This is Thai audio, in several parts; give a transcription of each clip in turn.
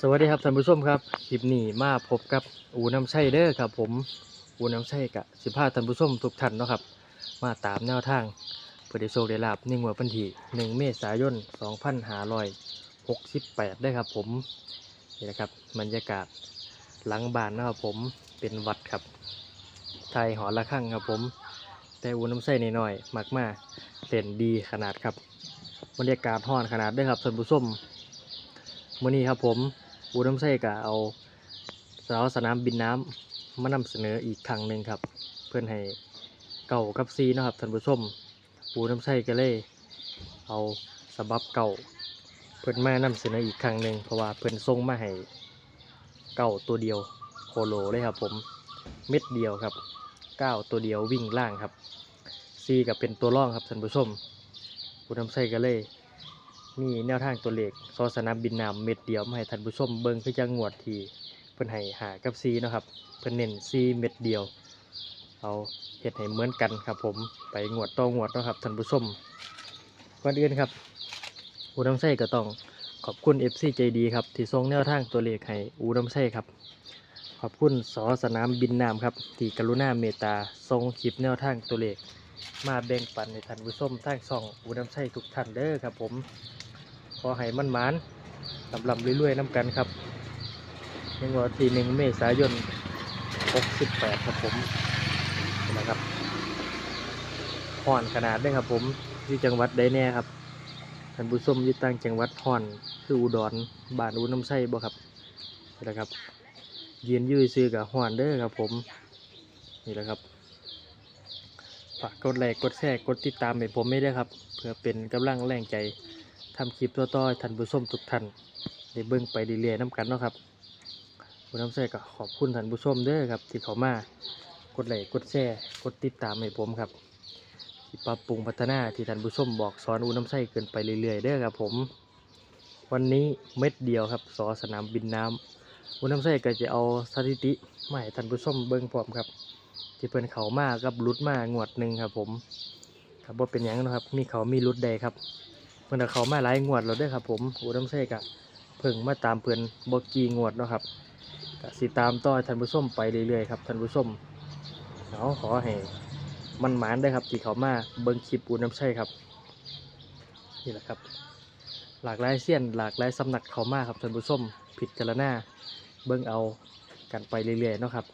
สวัสดีครับท่านผู้ชมครับคลิปนี้มาพบกับอูน้ำชัยเด้อครับ ผมอูน้ำชัยกะสิพาท่านผู้ชมทุกท่านเนาะครับ มาตามแนวทางเพื่อได้โชคได้ลาบในงวดวันที่1เมษายน2568ได้ครับ ผมนี่นะครับบรรยากาศหลังบ้านนะครับผมเป็นวัดครับไทยหอระฆังครับผม แต่อูน้ำชัยน้อยมากมาเล่นดีขนาดครับบรรยากาศห้อนขนาดเด้ครับท่านผู้ชมมื่อนี้ครับผม อูน้ำไส้กะเอาสาวสนามบินน้ำมานำเสนออีกครั้งหนึ่งครับ เพื่อนให้เก่ากับซีนะครับท่านผู้ชมอูน้ำไส้ก็เลยเอาสบับเก่าเพื่อนมานำเสนออีกครั้งหนึ่งเพราะว่าเพื่อนส่งมาให้เก่าตัวเดียวโคโลเลยครับผมเม็ดเดียวครับเก้าตัวเดียววิ่งล่างครับซีกับเป็นตัวร่องครับท่านผู้ชมอูน้ำไส้ก็เลย มีแนวทางตัวเลขซอสนามบินน้ำเม็ดเดียวมาให้ท่านผู้ชมเบิ่งคือจังงวดที่เพิ่นให้หากับซีนะครับ เพิ่นเน้นซีเม็ดเดียว เอาเฮ็ดให้เหมือนกันครับ ผมไปงวดต่องวดนะครับท่านผู้ชมก่อนอื่นครับอูน้ำไส้ก็ต้องขอบคุณ FC ใจดีครับที่ส่งแนวทางตัวเลขให้อูน้ำไส้ครับ ขอบคุณสอสนามบินน้ำครับที่กรุณาเมตตาส่งคลิปแนวทางตัวเลขมาแบ่งปันให้ท่านผู้ชมทางช่องอูน้ำไส้ทุกท่านเด้อครับผม อให้มันหมานลำลำเรื่อยๆน้ำกันครับในวันที่หนึ่งเมษายน 68 ครับผมนะครับห่อนขนาดได้ครับผมที่จังหวัดใดแน่ครับท่านผู้ชมยู่ต่างจังหวัดห่อนคืออุดรบ้านอูน้ำไส้บ่ครับนี่แหละครับยืนยื้อซื้อกับห่อนเด้อครับผมนี่แหละครับฝากกดไลค์กดแชร์กดติดตามให้ผมไม่ได้ครับ เพื่อเป็นกำลังแรงใจ ทำคลิปต่อๆให้ท่านผู้ชมทุกท่านได้เบิ่งไปเรื่อยๆน้ำกันเนาะครับคุน้ำใส่ก็ขอบคุณท่านผู้ชมเด้อครับ ที่เขามากดไลค์กดแชร์กดติดตามให้ผมครับที่ปรับปรุงพัฒนาที่ท่านผู้ชมบอกสอนอูน้ำใส่เกินไปเรื่อยๆเด้อครับผม วันนี้เม็ดเดียวครับสอสนามบินน้ำอูน้ำใส่ก็จะเอาสถิติให้ท่านผู้ชมเบิ่งพร้อมครับ ที่เพิ่นเขามากับรุดมางวดหนึ่งครับผมครับว่าเป็นยังนะครับ มีเขามีรุดใดครับ เพิ่นเอาเขามาหลายงวดแล้วด้อครับ ผมอูน้ำเสกอะเพิ่งมาตามเพิ่นบ่กี่งวดเนาะครับก็สิตามต่อท่านผู้ชมไปเรื่อยๆครับท่านผู้ชมเอาขอให้มันหมานได้ครับที่เขามาเบิ่งคลิปอูน้ำใช่ครับนี่แหละครับ หลากหลายเสี้ยนหลากหลายสำนักเขามาครับท่านผู้ชมผิดจารณาเบิ่งเอากันไปเรื่อยๆเนาะครับ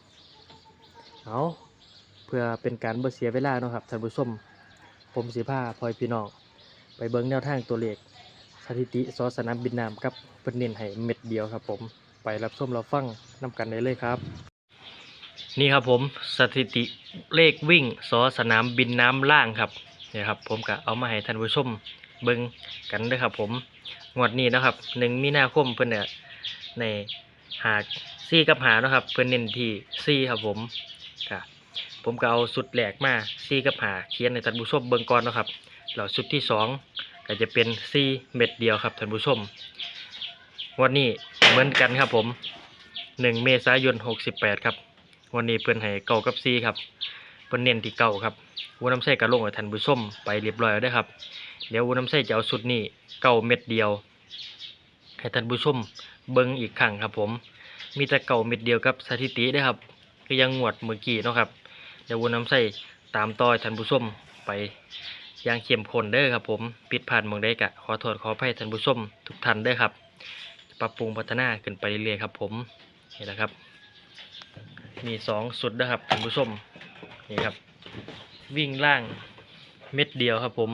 เอาเพื่อเป็นการบ่เสียเวลาเนาะครับท่านผู้ชมผมสิพาพลอยพี่น้อง เบิ้งแนวทางตัวเลขสถิติซอสนามบินน้ำครับเพิ่นเน้นให้เม็ดเดียวครับผมไปรับชมเรับฟังนำกันได้เลยครับ นี่ครับผมสถิติเลขวิ่งซอสนามบินน้ำล่างครับเนี่ยครับผมก็เอามาให้ท่านผู้ชมเบิ้งกันด้วยครับผมงวดนี้นะครับหนึ่งมีนาคมเพิ่นเนี่ยในหาซี่กับหาเนาะครับเพิ่นเน้นที่ซี่ครับผมก็ผมก็เอาสุดแหลกมาซี่กับหาเขียนให้ท่านผู้ชมเบิ้งก่อนนะครับ แล้วชุดที่สองก็จะเป็นซีเม็ดเดียวครับท่านผู้ชมวันนี้เหมือนกันครับผมหนึ่งเมษายนหกสิบแปดครับ วันนี้เพื่อนให้เก่ากับซีครับเพื่อนเน้นที่เก่าครับวัวน้ำไส้กระลงให้ท่านผู้ชมไปเรียบร้อยแล้วเด้ครับ เดี๋ยววัวน้ำไส้จะเอาชุดนี้เก่าเม็ดเดียวให้ท่านผู้ชมเบิ้งอีกครั้งครับผมมีแต่เก่าเม็ดเดียวกับสถิติเด้ครับก็ยังงวดเมื่อกี้เนาะครับเดี๋ยววัวน้ำไส้ตามต่อให้ท่านผู้ชมไป อย่างเข้มข้นเด้อครับผมผิดพลาดหมองได้กะขอโทษขออภัยท่านผู้ชมทุกท่านเด้อครับ ปรับปรุงพัฒนาขึ้นไปเรื่อยๆครับ ผมนี่แหละครับ มีสองสุดนะครับท่านผู้ชมนี่ครับ วิ่งล่างเม็ดเดียวครับ ผม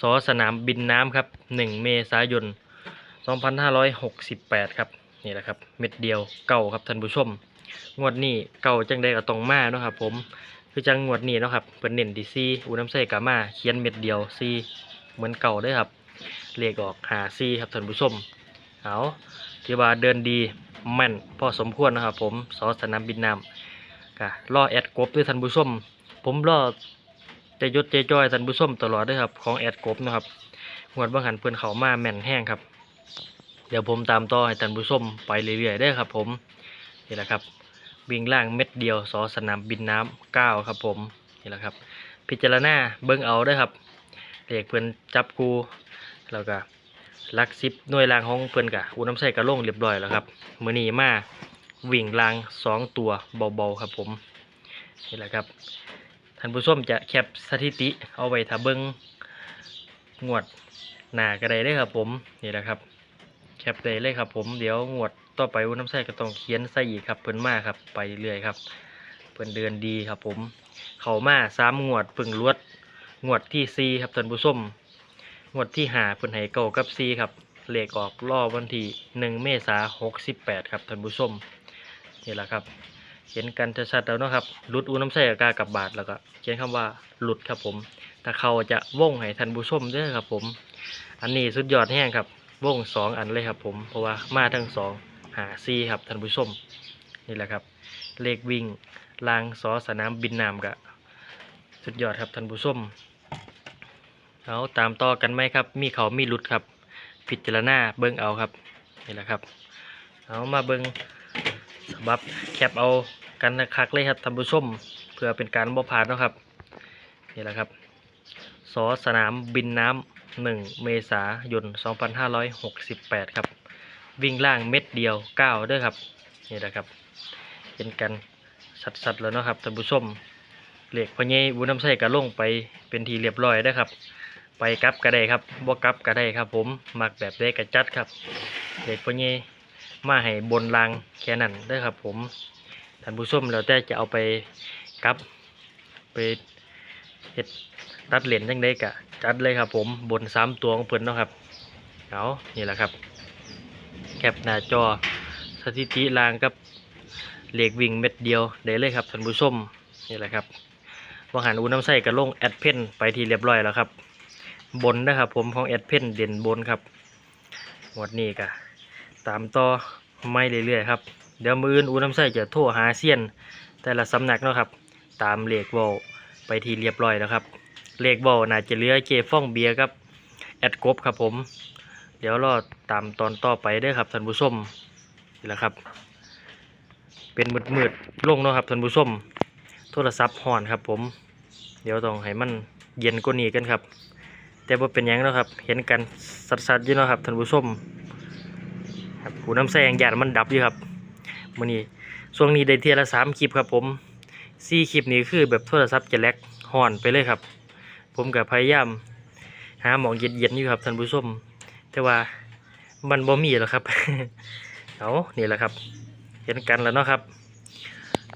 สอสนามบินน้ำครับหนึ่งเมษายน 2568 ครับนี่แหละครับ เม็ดเดียวเก่าครับท่านผู้ชม งวดนี้เก่าจังได้ก็ต้องมาเนาะครับ ผม คือจังงวดนี้นะครับเพิ่นเน้นที่ซีอูน้ำใส่กามาเขียนเม็ดเดียวซีเหมือนเก่าด้อครับเลขออกหาซีครับท่านผู้ชมเอาที่ว่าเดินดีแม่นพอสมควรนะครับ ผมสอสนามบินน้ำกะรอแอดกบด้วยท่านผู้ชมผมรอใจยศใจจ้อยท่านผู้ชมตลอดด้วยครับของแอดกบนะครับงวดบางหันเพื่อนเขามาแม่นแห้งครับ เดี๋ยวผมตามต่อให้ท่านผู้ชมไปเรื่อยๆได้ครับ ผมนี่แหละครับ วิ่งล่างเม็ดเดียวสอสนามบินน้ำเก้าครับผมนี่แหละครับ พิจารณาเบิ้งเอาเด้วยครับเลขเพื่อนจับคูแล้วก็ลักสิบหน่วยรางของเพิ่นกะอูน้ำใส่กระลงเรียบร้อยแล้วครับมือนีมาวิ่งรางสองตัวเบาๆครับผมนี่แหละครับท่านผู้ชมจะแคปสถิติเอาไว้ถ้าเบิ่งงวดหน้าก็ได้เด้ครับผมนี่แหละครับแคปได้เลยครับผมเดี๋ยวงวด ต่อไปอูน้ำใส่ก็ต้องเขียนใส่อีกครับ เพิ่นมาครับไปเรื่อยครับ เพิ่นเดินดีครับ ผม เขามาสามงวดเพิ่งลวดงวดที่สี่ครับท่านผู้ชมงวดที่หาเพิ่นให้เก้ากับสี่ครับเลขออกรอบวันที่หนึ่งเมษาหกสิบแปดครับท่านผู้ชมนี่แหละครับเห็นกันชัดๆแล้วนะครับหลุดอูน้ำใส่กากับบาทแล้วก็เขียนคำว่าหลุดครับผมถ้าเขาจะว่งให้ท่านผู้ชมด้อครับผม อันนี้สุดยอดแห้งครับว่งสองอันเลยครับผมเพราะว่ามาทั้งสอง หาซีครับท่านผู้ชมนี่แหละครับ เลขวิ่งลางสอสนามบินน้ำกะสุดยอดครับท่านผู้ชมเอาตามต่อกันไหมครับ มีเขามีหลุดครับ พิจารณาเบิ้งเอาครับนี่แหละครับเอามาเบิ้งสบับแคปเอากันคักเลยครับท่านผู้ชมเพื่อเป็นการบ่ผ่านนะครับนี่แหละครับสอสนามบินน้ำหนึ่งเมษายน 2568 ครับ วิ่งล่างเม็ดเดียว9เด้อครับนี่แหละครับเห็นกันสัดๆแล้วเนาะครับท่านผู้ชมเหล็กพอเยบุญน้ำใส่กระลงไปเป็นทีเรียบร้อยได้ครับ ไปกลับก็ได้ครับบ่กลับก็ได้ครับ ผมมักแบบได้กระจัดครับเหล็กพอเยมาให้บนรางแค่นั้นได้ครับ ผมท่านผู้ชมแล้วแต่จะเอาไปกลับไปเฮ็ดตัดเหรียญจังได้กะจัดเลยครับ ผมบนสามตัวของเพิ่อนเนาะครับเอานี่แหละครับ คปหน้าจอสถิติรางกับเหล็กวิ่งเม็ดเดียวได้เลยครับท่านผู้ชมนี่แหละครับวางหันอูน้ำใส่กระลงแอดเพนไปทีเรียบร้อยแล้วครับ บนนะครับผมของแอดเพนเด่นบนครับหมดนี้ก็ตามต่อไม่เรื่อยๆครับเดี๋ยวมืออื่นอูน้ำใส่จะโทรหาเซียน แต่ละสำนักเนาะครับ ตามเหล็กบอลไปทีเรียบร้อยแล้วครับเหล็กบอลน่าจะเหลือเจฟ่องเบียร์ครับแอดกบครับผม เดี๋ยวรอตามตอนต่อไปเด้ครับท่านผู้ชมนี่แหละครับ เป็นมืดมืดลงเนาะครับท่านผู้ชมโทรศัพท์ห่อนครับ ผม เดี๋ยวต้องให้มันเย็นกว่านี้กันครับ แต่ว่าเป็นยังเนาะครับ เห็นกันสัดๆอยู่เนาะครับท่านผู้ชมครับหูน้ำแซงหยาดมันดับอยู่ครับมื้อนี้ช่วงนี้ได้เทียละสามคลิปครับ ผมสี่คลิปนี้คือแบบโทรศัพท์จะแลกห่อนไปเลยครับ ผมกับพยายามหาหมองเย็นๆอยู่ครับท่านผู้ชม แต่ว่ามันบ่มีแล้วครับเอานี่แหละครับ เห็นกันแล้วเนาะครับ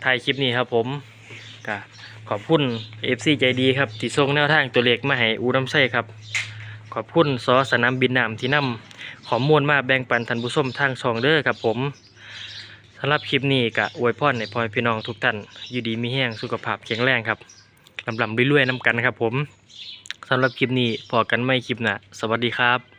ถ่ายคลิปนี้ครับผมก็ขอบคุณ FC ใจดีครับที่ส่งแนวทางตัวเลขมาให้อูน้ำไส้ครับ ขอบคุณซอสนามบินน้ำที่นำขอมูลมาแบ่งปันท่านผู้ชมทางช่องเด้อครับผมสำหรับคลิปนี้ก็อวยพรในพ่อให้พี่น้องทุกท่านอยู่ดีมีแห้งสุขภาพแข็งแรงครับลำลำรวยๆน้ำกันครับผมสำหรับคลิปนี้พอกันไม่คลิปหน้าสวัสดีครับ